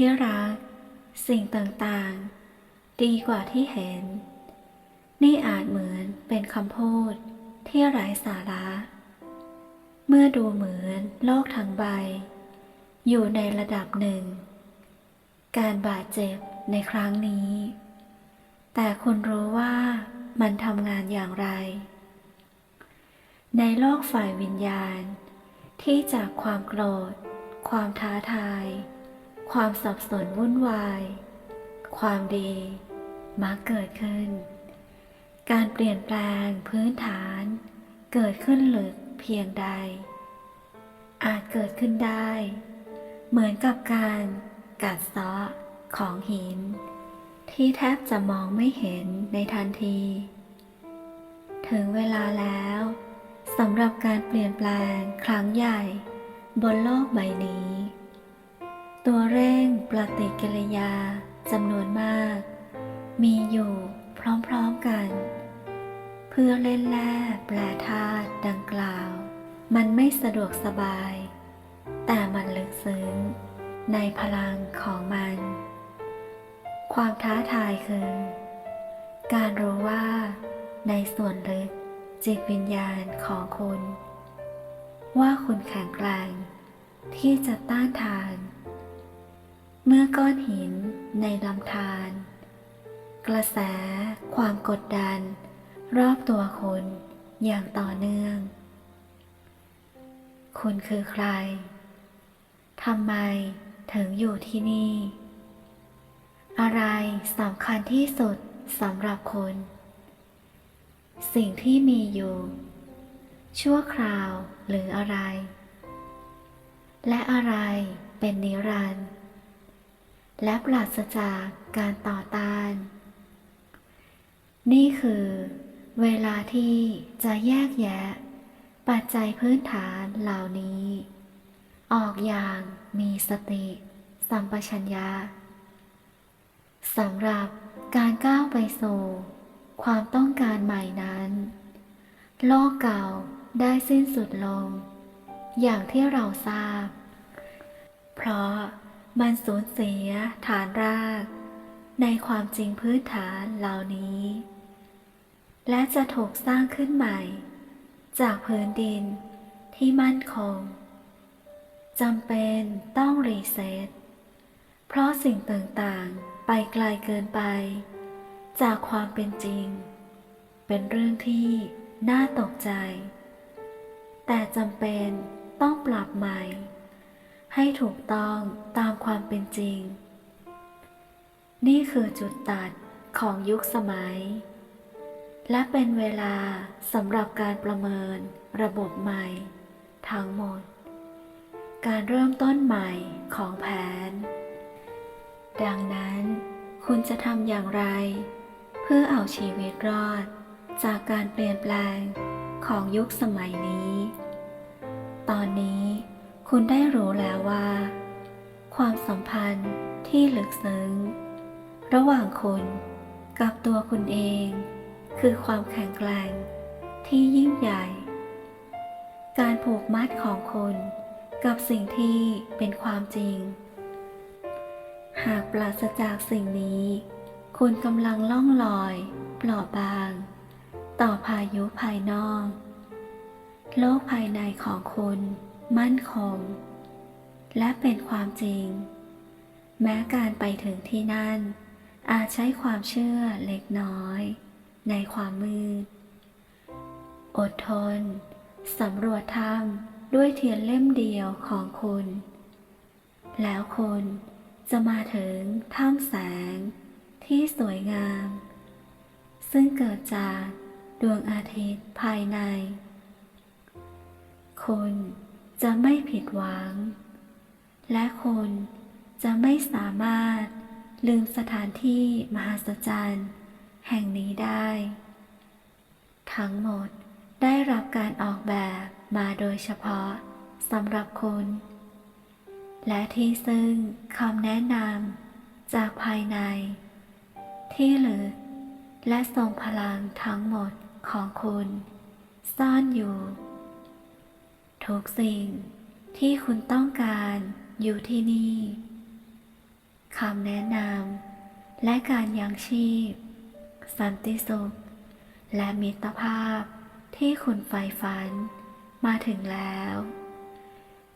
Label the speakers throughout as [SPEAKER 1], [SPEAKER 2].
[SPEAKER 1] ที่รัก สิ่งต่างๆ ดีกว่าที่เห็น นี่อาจเหมือนเป็นคำพูดที่ไร้สาระ เมื่อดูเหมือนโลกทั้งใบ อยู่ในระดับหนึ่ง การบาดเจ็บในครั้งนี้ แต่คุณรู้ว่ามันทำงานอย่างไร ในโลกฝ่ายวิญญาณ ที่จากความโกรธ ความท้าทาย ความสับสนวุ่นวาย ความดีมักเกิดขึ้น การเปลี่ยนแปลงพื้นฐาน เกิดขึ้นลึกเพียงใด อาจเกิดขึ้นได้ เหมือนกับการกัดเซาะของหิน ที่แทบจะมองไม่เห็นในทันที ถึงเวลาแล้วสำหรับการเปลี่ยนแปลงครั้งใหญ่ บนโลกใบนี้ ตัวเร่งปฏิกิริยาจำนวนมาก มีอยู่พร้อมๆกัน เพื่อเล่นแร่แปลธาตุดังกล่าว มันไม่สะดวกสบาย แต่มันลึกซึ้งในพลังของมัน ความท้าทายคือ การรู้ว่า ในส่วนลึกจิตวิญญาณของคุณ ว่าคุณแข็งแกร่งที่จะต้านทาน เมื่อก้อนหินในลำธารกระแสความกดดัน รอบตัวคุณอย่างต่อเนื่อง คุณคือใครทำไมถึงอยู่ที่นี่ อะไรสำคัญที่สุดสำหรับคุณ สิ่งที่มีอยู่ ชั่วคราวหรืออะไร และอะไรเป็นนิรันดร์ และปราศจากการต่อต้าน นี่คือ เวลาที่จะแยกแยะ ปัจจัยพื้นฐานเหล่านี้ ออกอย่างมีสติ สัมปชัญญะสำหรับการก้าวไปสู่ความต้องการใหม่นั้น โลกเก่าได้สิ้นสุดลง อย่างที่เราทราบ เพราะ มันสูญเสียฐานราก ในความจริงพื้นฐานเหล่านี้ และจะถูกสร้างขึ้นใหม่ จากพื้นดินที่มั่นคงจำเป็นต้องรีเซ็ตเพราะสิ่งต่างๆ ไปไกลเกินไป จากความเป็นจริง เป็นเรื่องที่น่าตกใจ แต่จำเป็นต้องปรับใหม่ ให้ถูกต้องตามความเป็นจริง นี่คือจุดตัดของยุคสมัย และเป็นเวลาสำหรับการประเมินระบบใหม่ ทั้งหมด การเริ่มต้นใหม่ของแผน ดังนั้น คุณจะทำอย่างไร เพื่อเอาชีวิตรอด จากการเปลี่ยนแปลงของยุคสมัยนี้ ตอนนี้ คุณได้รู้แล้วว่า ความสัมพันธ์ที่ลึกซึ้ง ระหว่างคุณกับตัวคุณเอง คือความแข็งแกร่งที่ยิ่งใหญ่ การผูกมัดของคุณกับสิ่งที่เป็นความจริง หากปราศจากสิ่งนี้ คุณกำลังล่องลอยเปลาะบาง ต่อพายุภายนอก โลกภายในของคุณ มั่นคง และเป็นความจริง แม้การไปถึงที่นั่น อาจใช้ความเชื่อเล็กน้อย ในความมืด อดทนสำรวจถ้ำด้วยเทียนเล่มเดียวของคุณ แล้วคุณจะมาถึงถ้ำแสงที่สวยงาม ซึ่งเกิดจากดวงอาทิตย์ภายใน คุณ จะไม่ผิดหวัง และคุณจะไม่สามารถลืมสถานที่มหัศจรรย์แห่งนี้ได้ ทั้งหมดได้รับการออกแบบมาโดยเฉพาะสำหรับคุณ และที่ซึ่งคำแนะนำจากภายใน ที่ลึกและทรงพลังทั้งหมดของคุณ ซ่อนอยู่ ทุกสิ่งที่คุณต้องการอยู่ที่นี่คำแนะนำและการยังชีพ สันติสุข และมิตรภาพที่คุณใฝ่ฝันมาถึงแล้ว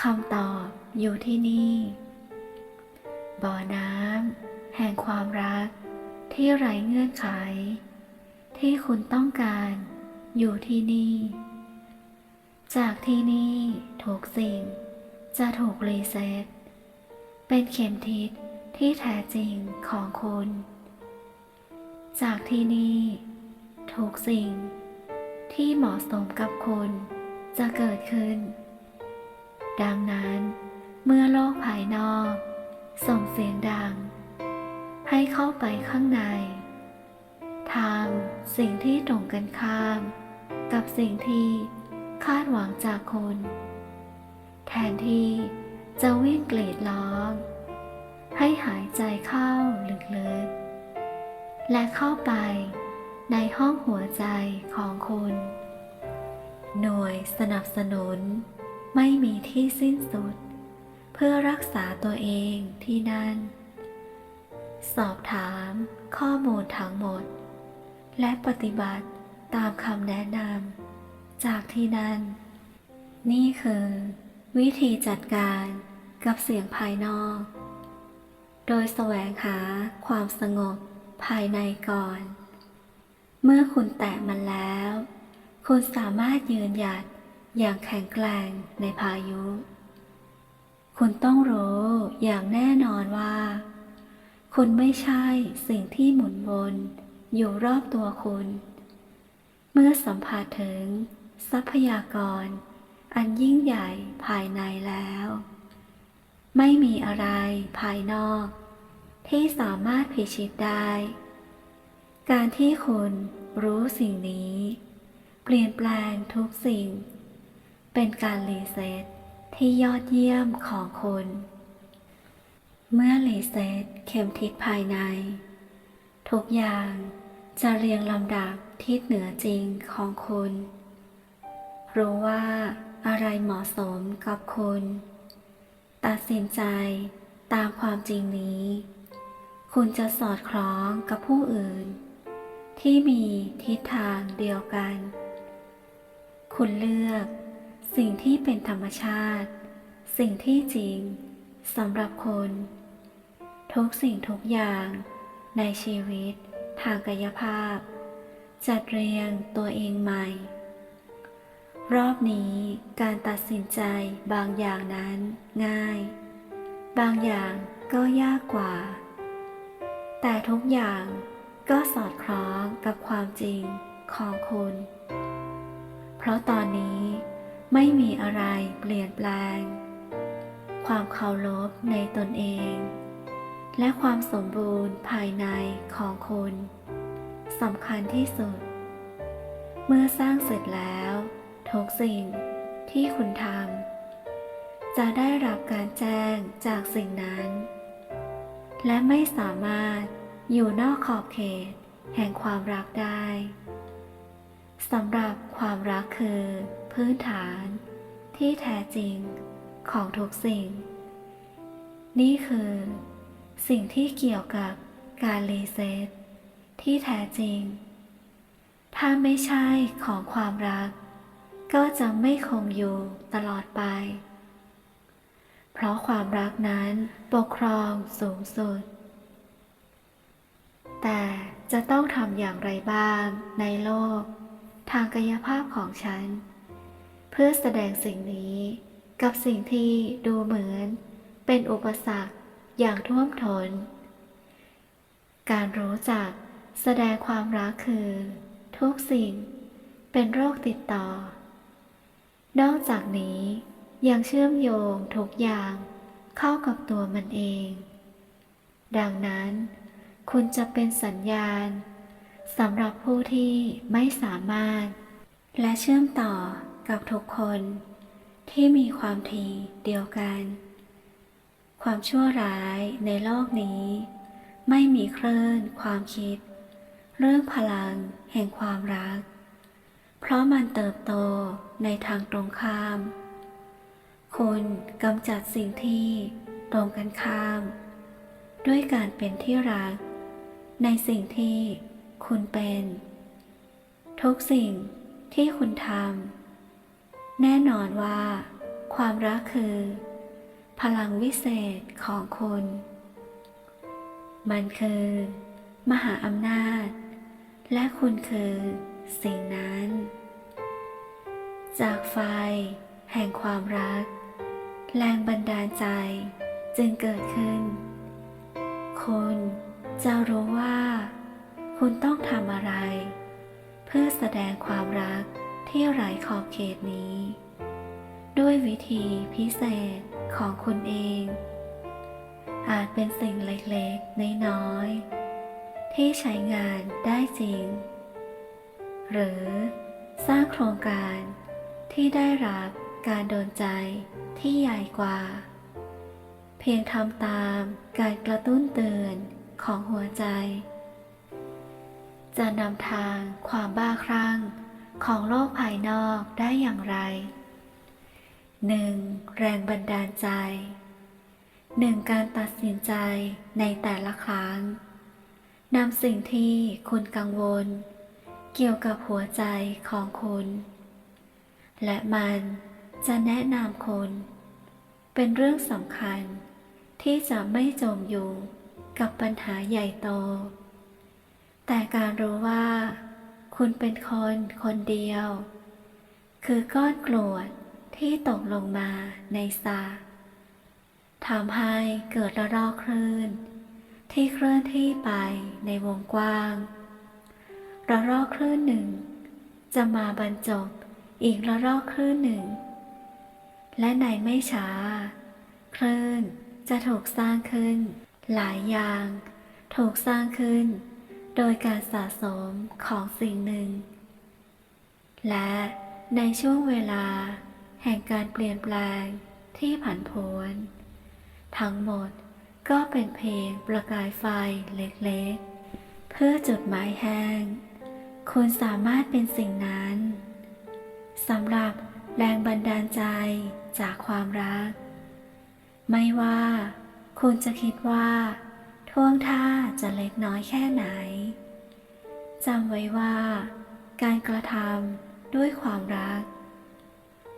[SPEAKER 1] คำตอบอยู่ที่นี่ บ่อน้ำแห่งความรักที่ไร้เงื่อนไข ที่คุณต้องการอยู่ที่นี่ จากที่นี่ทุกสิ่ง จะถูกรีเซ็ตเป็นเข็มทิศที่แท้จริงของคุณ จากที่นี่ทุกสิ่ง ที่เหมาะสมกับคุณจะเกิดขึ้น ดังนั้นเมื่อโลกภายนอก ส่งเสียงดัง ให้เข้าไปข้างในทำสิ่งที่ตรงกันข้าม กับสิ่งที่ คาดหวังจากคุณแทนที่จะวิ่งเกรีดร้อง ให้หายใจเข้าลึกๆ และเข้าไปในห้องหัวใจของคุณ หน่วยสนับสนุนไม่มีที่สิ้นสุด เพื่อรักษาตัวเองที่นั่น สอบถามข้อมูลทั้งหมด และปฏิบัติตามคำแนะนำ จากที่นั่นนี่คือ วิธีจัดการกับเสียงภายนอก โดยแสวงหาความสงบภายในก่อน เมื่อคุณแตะมันแล้ว คุณสามารถยืนหยัดอย่างแข็งแกร่งในพายุ คุณต้องรู้อย่างแน่นอนว่า คุณไม่ใช่สิ่งที่หมุนวนอยู่รอบตัวคุณ เมื่อสัมผัสถึง ทรัพยากร อันยิ่งใหญ่ภายในแล้ว ไม่มีอะไรภายนอก ที่สามารถพิชิตได้ การที่คุณรู้สิ่งนี้ เปลี่ยนแปลงทุกสิ่ง เป็นการรีเซ็ตที่ยอดเยี่ยมของคุณ เมื่อรีเซ็ตเข็มทิศภายใน ทุกอย่างจะเรียงลำดับทิศเหนือจริงของคุณ รู้ว่าอะไรเหมาะสมกับคุณ ตัดสินใจตามความจริงนี้ คุณจะสอดคล้องกับผู้อื่น ที่มีทิศทางเดียวกัน คุณเลือกสิ่งที่เป็นธรรมชาติ สิ่งที่จริงสำหรับคุณทุกสิ่งทุกอย่างในชีวิตทางกายภาพ จัดเรียงตัวเองใหม่ รอบนี้การตัดสินใจบางอย่างนั้นง่าย บางอย่างก็ยากกว่า แต่ทุกอย่างก็สอดคล้องกับความจริงของคุณ เพราะตอนนี้ไม่มีอะไรเปลี่ยนแปลง ความเคารพในตนเอง และความสมบูรณ์ภายในของคุณสำคัญที่สุด เมื่อสร้างเสร็จแล้ว ทุกสิ่งที่คุณทำจะได้รับการแจ้งจากสิ่งนั้น และไม่สามารถอยู่นอกขอบเขตแห่งความรักได้สำหรับความรักคือ พื้นฐานที่แท้จริงของทุกสิ่ง นี่คือสิ่งที่เกี่ยวกับการรีเซ็ตที่แท้จริง ถ้าไม่ใช่ของความรัก ก็จะไม่คงอยู่ตลอดไป เพราะความรักนั้นปกครองสูงสุด แต่จะต้องทำอย่างไรบ้างในโลก ทางกายภาพของฉัน เพื่อแสดงสิ่งนี้กับสิ่งที่ดูเหมือน เป็นอุปสรรคอย่างท่วมทนการรู้จักแสดงความรักคือ ทุกสิ่งเป็นโรคติดต่อ นอกจากนี้ยังเชื่อมโยงทุกอย่างเข้ากับตัวมันเอง ดังนั้น คุณจะเป็นสัญญาณสำหรับผู้ที่ไม่สามารถ และเชื่อมต่อกับทุกคน ที่มีความทีเดียวกัน ความชั่วร้ายในโลกนี้ ไม่มีคลื่นความคิด เรื่องพลังแห่งความรัก เพราะมันเติบโตในทางตรงข้าม คุณกำจัดสิ่งที่ตรงกันข้าม ด้วยการเป็นที่รัก ในสิ่งที่คุณเป็น ทุกสิ่งที่คุณทำแน่นอนว่า ความรักคือ พลังวิเศษของคุณ มันคือ มหาอำนาจ และคุณคือ สิ่งนั้น จากไฟ แห่งความรัก แรงบันดาลใจจึงเกิดขึ้น คุณจะรู้ว่า คุณต้องทำอะไร เพื่อแสดงความรักที่ไร้ขอบเขตนี้ ด้วยวิธีพิเศษของคุณเอง อาจเป็นสิ่งเล็กๆ น้อยๆที่ใช้งานได้จริง หรือสร้างโครงการที่ได้รับการโดนใจที่ใหญ่กว่า เพียงทำตามการกระตุ้นเตือนของหัวใจ จะนำทางความบ้าคลั่งของโลกภายนอกได้อย่างไร 1. แรงบันดาลใจ 1. การตัดสินใจในแต่ละครั้งนำสิ่งที่คุณกังวล เกี่ยวกับหัวใจของคุณ และมันจะแนะนำคุณ เป็นเรื่องสำคัญที่จะไม่จมอยู่กับปัญหาใหญ่โต แต่การรู้ว่า คุณเป็นคนคนเดียว คือก้อนกรวดที่ตกลงมาในสระทำให้เกิดระลอกคลื่น ที่เคลื่อนที่ไปในวงกว้าง ระลอกคลื่นหนึ่ง จะมาบรรจบอีกระลอกคลื่นหนึ่ง และในไม่ช้า คลื่นจะถูกสร้างขึ้น หลายอย่าง ถูกสร้างขึ้น โดยการสะสมของสิ่งหนึ่ง และในช่วงเวลา แห่งการเปลี่ยนแปลงที่ผันผวนทั้งหมดก็เป็นเพียงประกายไฟเล็กๆ เพื่อจุดหมายแห้ง คุณสามารถเป็นสิ่งนั้นสำหรับแรงบันดาลใจจากความรัก ไม่ว่าคุณจะคิดว่าท่วงท่าจะเล็กน้อยแค่ไหนจำไว้ว่า การกระทำด้วยความรัก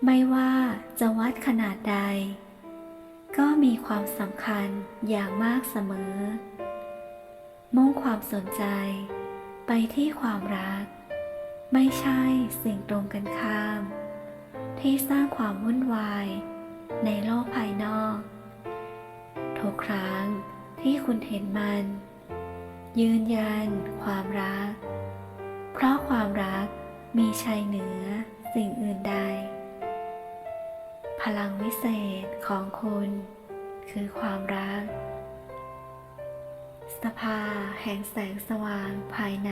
[SPEAKER 1] ไม่ว่าจะวัดขนาดใด ก็มีความสำคัญอย่างมากเสมอ มุ่งความสนใจ ไปที่ความรัก ไม่ใช่สิ่งตรงกันข้าม ที่สร้างความวุ่นวาย ในโลกภายนอก ทุกครั้งที่คุณเห็นมัน ยืนยันความรัก เพราะความรักมีชัยเหนือสิ่งอื่นใด พลังวิเศษของคุณ คือความรัก ภาแห่งแสงสว่างภายใน